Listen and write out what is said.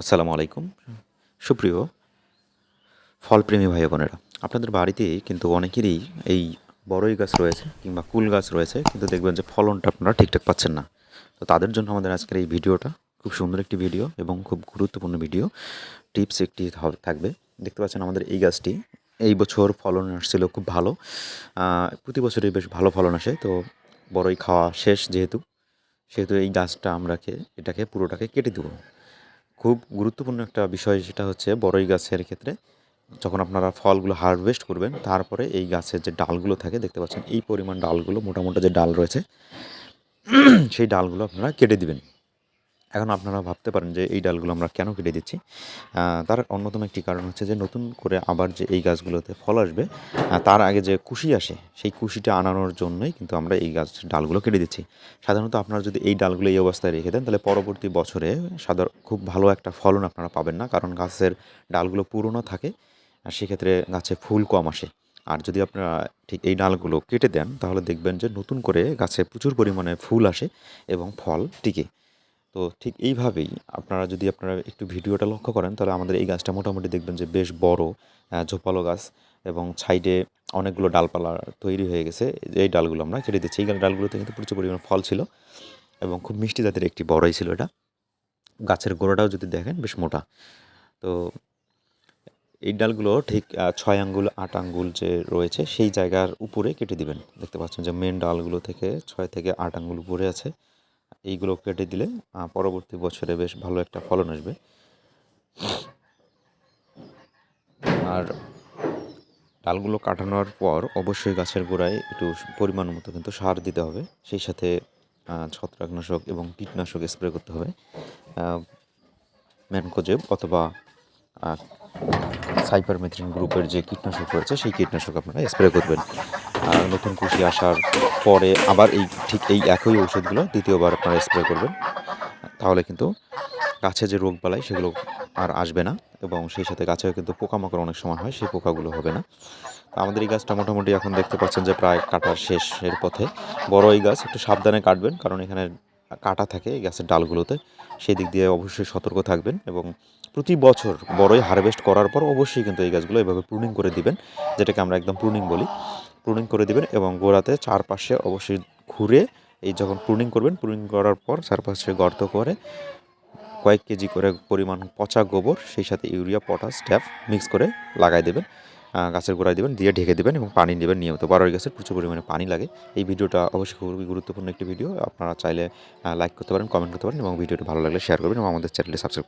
আসসালামু আলাইকুম। সুপ্রিয় ফলপ্রেমী ভাই বোনেরা, আপনাদের বাড়িতে কিন্তু অনেকেরই এই বড়ই গাছ রয়েছে কিংবা কুল গাছ রয়েছে, কিন্তু দেখবেন যে ফলনটা আপনারা ঠিকঠাক পাচ্ছেন না। তো তাদের জন্য আমাদের আজকের এই ভিডিওটা খুব সুন্দর একটি ভিডিও এবং খুব গুরুত্বপূর্ণ ভিডিও। টিপস একটি থাকবে। দেখতে পাচ্ছেন আমাদের এই গাছটি, এই বছর ফলন আসছিল খুব ভালো। প্রতি বছরই বেশ ভালো ফলন আসে, তো বড়ই খাওয়া শেষ যেহেতু, সেহেতু এই গাছটা আমরাকে, এটাকে পুরোটাকে কেটে দেবো। খুব গুরুত্বপূর্ণ একটা বিষয় সেটা হচ্ছে বড়ই গাছের ক্ষেত্রে যখন আপনারা ফলগুলো হারভেস্ট করবেন, তারপরে এই গাছের যে ডালগুলো থাকে, দেখতে পাচ্ছেন এই পরিমাণ ডালগুলো, মোটামুটি যে ডাল রয়েছে, সেই ডালগুলো আপনারা কেটে দিবেন। এখন আপনারা ভাবতে পারেন যে এই ডালগুলো আমরা কেন কেটে দিচ্ছি। তার অন্যতম একটি কারণ হচ্ছে যে নতুন করে আবার যে এই গাছগুলোতে ফল আসবে তার আগে যে কুশি আসে, সেই কুশিটা আনানোর জন্যই কিন্তু আমরা এই গাছ ডালগুলো কেটে দিচ্ছি। সাধারণত আপনারা যদি এই ডালগুলো এই অবস্থায় রেখে দেন, তাহলে পরবর্তী বছরে সাধারণ খুব ভালো একটা ফলন আপনারা পাবেন না, কারণ গাছের ডালগুলো পুরনো থাকে, আর সেক্ষেত্রে গাছে ফুল কম আসে। আর যদি আপনারা ঠিক এই ডালগুলো কেটে দেন, তাহলে দেখবেন যে নতুন করে গাছে প্রচুর পরিমাণে ফুল আসে এবং ফল টিকে। তো ঠিক এইভাবেই আপনারা যদি আপনারা একটু ভিডিওটা লক্ষ্য করেন, তাহলে আমাদের এই গাছটা মোটামুটি দেখবেন যে বেশ বড় ঝোপালো গাছ এবং সাইডে অনেকগুলো ডালপালা তৈরি হয়ে গেছে। এই ডালগুলো আমরা কেটে দিচ্ছি। এই ডালগুলোতে কিন্তু প্রচুর পরিমাণে ফল ছিল এবং খুব মিষ্টি জাতের একটি বড়ই ছিল এটা। গাছের গোড়াটাও যদি দেখেন বেশ মোটা। তো এই ডালগুলো ঠিক ছয় আঙ্গুল, আট আঙ্গুল যে রয়েছে সেই জায়গার উপরে কেটে দিবেন। দেখতে পাচ্ছেন যে মেন ডালগুলো থেকে ছয় থেকে আট আঙ্গুল উপরে আছে। এইগুলো কেটে দিলে পরবর্তী বছরে বেশ ভালো একটা ফলন আসবে। আর ডালগুলো কাটানোর পর অবশ্যই গাছের গোড়ায় একটু পরিমাণ মতো কিন্তু সার দিতে হবে। সেই সাথে ছত্রাকনাশক এবং কীটনাশক স্প্রে করতে হবে। ম্যানকোজেব অথবা সাইপারমেথ্রিন গ্রুপের যে কীটনাশক রয়েছে, সেই কীটনাশক আপনারা স্প্রে করবেন। নতুন কুশি আসার পরে আবার এই ঠিক এই একই ওষুধগুলো দ্বিতীয়বার আপনারা স্প্রে করবেন। তাহলে কিন্তু গাছে যে রোগ বালাই সেগুলো আর আসবে না এবং সেই সাথে গাছেও কিন্তু পোকামাকড় অনেক সময় হয়, সেই পোকাগুলো হবে না। আমাদের এই গাছটা মোটামুটি এখন দেখতে পাচ্ছেন যে প্রায় কাটার শেষের পথে। বড় এই গাছ, একটু সাবধানে কাটবেন কারণ এখানে কাটা থাকে এই গাছের ডালগুলোতে। সেই দিক দিয়ে অবশ্যই সতর্ক থাকবেন এবং প্রতি বছর বড়ই হারভেস্ট করার পর অবশ্যই কিন্তু এই গাছগুলো এভাবে প্রুনিং করে দিবেন, যেটাকে আমরা একদম প্রুনিং বলি। প্রুনিং করে দিবেন এবং গোড়াতে চারপাশে অবশ্যই ঘুরে এই যখন প্রুনিং করবেন প্রুনিং করার পর চারপাশে গর্ত করে কয়েক কেজি করে পরিমাণ পচা গোবর, সেই সাথে ইউরিয়া, পটাশ, ট্যাপ মিক্স করে লাগাই দেবেন গাছের গোড়ায় দেবেন, দিয়ে ঢেকে দেবেন এবং পানি দেবেন নিয়মিত। বারোই গাছের প্রচুর পরিমাণে পানি লাগে। এই ভিডিওটা অবশ্যই খুবই গুরুত্বপূর্ণ একটি ভিডিও। আপনারা চাইলে লাইক করতে পারেন কমেন্ট করতে পারেন এবং ভিডিওটা ভালো লাগলে শেয়ার করবেন এবং আমাদের চ্যানেলে সাবস্ক্রাইব